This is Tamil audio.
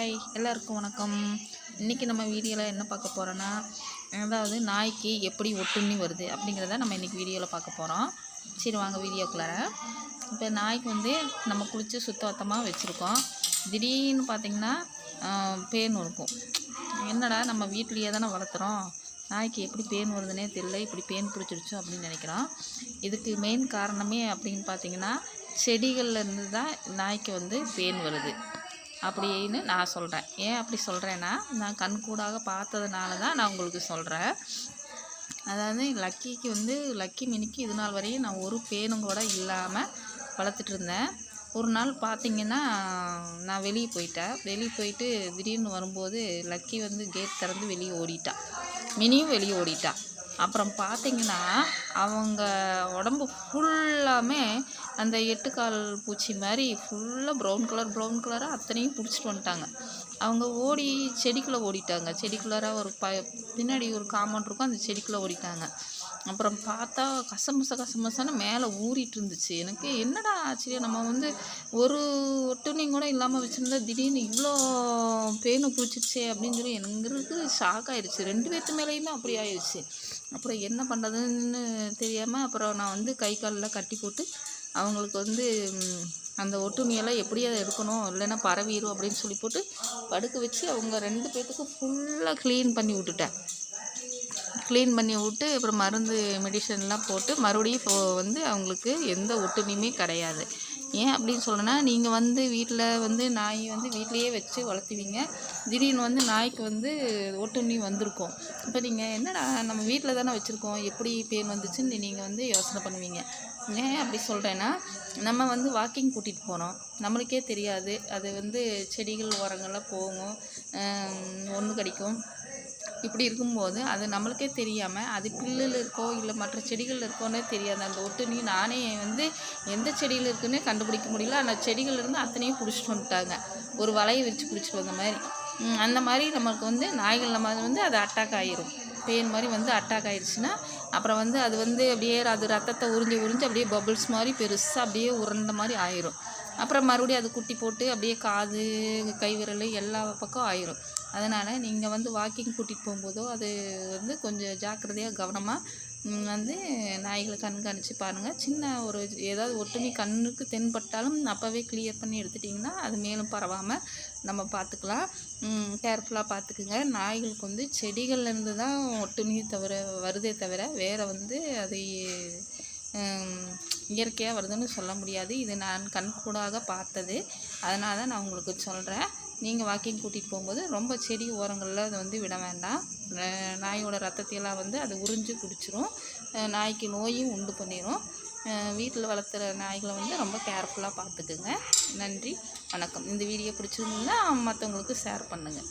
ஹாய் எல்லாருக்கும் வணக்கம். இன்றைக்கி நம்ம வீடியோவில் என்ன பார்க்க போகிறோன்னா அதாவது நாய்க்கு எப்படி ஒட்டுண்ணி வருது அப்படிங்கிறத நம்ம இன்றைக்கி வீடியோவில் பார்க்க போகிறோம் சரி வாங்க வீடியோக்குள்ளார இப்போ நாய்க்கு வந்து நம்ம குளித்து சுத்தவத்தமாக வச்சுருக்கோம். திடீர்னு பார்த்திங்கன்னா பேன் இருக்கும் என்னடா நம்ம வீட்லேயே தானே வளர்த்துறோம்? நாய்க்கு எப்படி பேன் வருதுன்னே தெரியல இப்படி பேன் பிடிச்சிருச்சோ அப்படின்னு நினைக்கிறோம். இதுக்கு மெயின் காரணமே அப்படின்னு பார்த்தீங்கன்னா செடிகள்லேருந்து தான் நாய்க்கு வந்து பேன் வருது. அப்படின்னு நான் சொல்கிறேன் ஏன் அப்படி சொல்கிறேன்னா நான் கண்கூடாக பார்த்ததுனால தான் நான் உங்களுக்கு சொல்கிறேன் அதாவது லக்கிக்கு வந்து லக்கி மினிக்கு இது நாள் வரையும் நான் ஒரு பேனும் கூட இல்லாமல் வளர்த்துட்டு இருந்தேன். ஒரு நாள் பார்த்தீங்கன்னா நான் வெளியே போயிட்டேன். வெளியே போயிட்டு திடீர்னு வரும்போது லக்கி வந்து கேட் திறந்து வெளியே ஓடிட்டான் மினியும் வெளியே ஓடிட்டான் அப்புறம் பார்த்தீங்கன்னா அவங்க உடம்பு ஃபுல்லாமே அந்த எட்டுக்கால் பூச்சி மாதிரி ஃபுல்லாக ப்ரௌன் கலர் ப்ரௌன் கலராக அத்தனையும் பிடிச்சிட்டு வந்துட்டாங்க. அவங்க ஓடி செடிக்குள்ளே ஓடிட்டாங்க. செடிக்குள்ளார ஒரு ப பின்னாடி ஒரு காம்பவுண்ட் இருக்கும். அந்த செடிக்குள்ளே ஓடிட்டாங்க. அப்புறம் பார்த்தா கசமுச கசமுசன்னு மேலே ஊறிட்டு இருந்துச்சு. எனக்கு என்னடா ஆச்சரியம்? நம்ம வந்து ஒரு ஒட்டுண்ணியும் கூட இல்லாமல் வச்சுருந்தா திடீர்னு இவ்வளோ பேனு பிடிச்சிருச்சே அப்படின்னு சொல்லி எங்களுக்கு ஷாக் ஆயிடுச்சு ரெண்டு பேர்த்து மேலேயுமே அப்படி ஆயிடுச்சு அப்புறம் என்ன பண்ணுறதுன்னு தெரியாமல் அப்புறம் நான் வந்து கை காலில் கட்டி போட்டு அவங்களுக்கு வந்து அந்த ஒட்டுமையெல்லாம் எப்படி அதை எடுக்கணும் இல்லைன்னா பரவிடும் அப்படின்னு சொல்லி போட்டு படுக்க வச்சு அவங்க ரெண்டு பேர்த்துக்கும் ஃபுல்லாக க்ளீன் பண்ணி விட்டுட்டேன். க்ளீன் பண்ணி விட்டு அப்புறம் மருந்து மெடிசன்லாம் போட்டு மறுபடியும் இப்போ வந்து அவங்களுக்கு எந்த ஒட்டுமையுமே கிடையாது. ஏன் அப்படின்னு சொல்லணும்னா நீங்கள் வந்து வீட்டில் வந்து நாய் வந்து வீட்டிலையே வச்சு வளர்த்துவீங்க. திடீர்னு வந்து நாய்க்கு வந்து ஒட்டுண்ணி வந்திருக்கும். இப்போ நீங்கள் என்னடா நம்ம வீட்டில் தானே வச்சுருக்கோம். எப்படி பேன் வந்துச்சுன்னு நீங்கள் வந்து யோசனை பண்ணுவீங்க. ஏன் அப்படி சொல்கிறேன்னா நம்ம வந்து வாக்கிங் கூட்டிகிட்டு போகிறோம் நம்மளுக்கே தெரியாது. அது வந்து செடிகள் ஓரங்கள்லாம் போகும். ஒன்று கடிக்கும் இப்படி இருக்கும்போது அது நம்மளுக்கே தெரியாமல் அது பில்லில் இருக்கோ இல்லை மற்ற செடிகளில் இருக்கோன்னே தெரியாது. அந்த ஒட்டுண்ணி நானே வந்து எந்த செடியில் இருக்குன்னே கண்டுபிடிக்க முடியல. அந்த செடிகள்லேருந்து அத்தனையும் பிடிச்சிட்டு வந்துட்டாங்க. ஒரு வலையை விரித்து பிடிச்சிட்டு வந்த மாதிரி. அந்த மாதிரி நமக்கு வந்து நாய்கள் நம்ம வந்து அது அட்டாக் ஆகிரும் பேன் மாதிரி வந்து அட்டாக் ஆயிடுச்சுன்னா அப்புறம் வந்து அது வந்து அப்படியே அது ரத்தத்தை உறிஞ்சி உறிஞ்சி அப்படியே பபுள்ஸ் மாதிரி பெருசாக அப்படியே உருண்ட மாதிரி ஆயிரும். அப்புறம் மறுபடியும் அது குட்டி போட்டு அப்படியே காது கைவிரல் எல்லா பக்கம் ஆயிரும். அதனால் நீங்கள் வந்து வாக்கிங் கூட்டிகிட்டு போகும்போதோ அது வந்து கொஞ்சம் ஜாக்கிரதையாக கவனமாக வந்து நாய்களை கண்காணித்து பாருங்கள் சின்ன ஒரு ஏதாவது ஒட்டுமை கண்ணுக்கு தென்பட்டாலும் அப்போவே கிளியர் பண்ணி எடுத்துட்டிங்கன்னா அது மேலும் பரவாமல் நம்ம பார்த்துக்கலாம் கேர்ஃபுல்லாக பார்த்துக்குங்க நாய்களுக்கு வந்து செடிகள்லேருந்து தான் ஒட்டுமையை தவிர வருதே தவிர வேறு வந்து அது இயற்கையாக வருதுன்னு சொல்ல முடியாது. இது நான் கண்கூடாக பார்த்தது. அதனால தான் நான் உங்களுக்கு சொல்கிறேன் நீங்கள் வாக்கிங் கூட்டிகிட்டு போகும்போது ரொம்ப செடி ஓரங்களில் அதை வந்து விட வேண்டாம். நாயோட ரத்தத்தையெல்லாம் வந்து அது உறிஞ்சு குடிச்சிரும். நாய்க்கு நோயும் உண்டு பண்ணிடும் வீட்டில் வளர்த்துற நாய்களை வந்து ரொம்ப கேர்ஃபுல்லாக பார்த்துக்குங்க. நன்றி வணக்கம். இந்த வீடியோ பிடிச்சிருந்தீங்கன்னா மற்றவங்களுக்கு ஷேர் பண்ணுங்கள்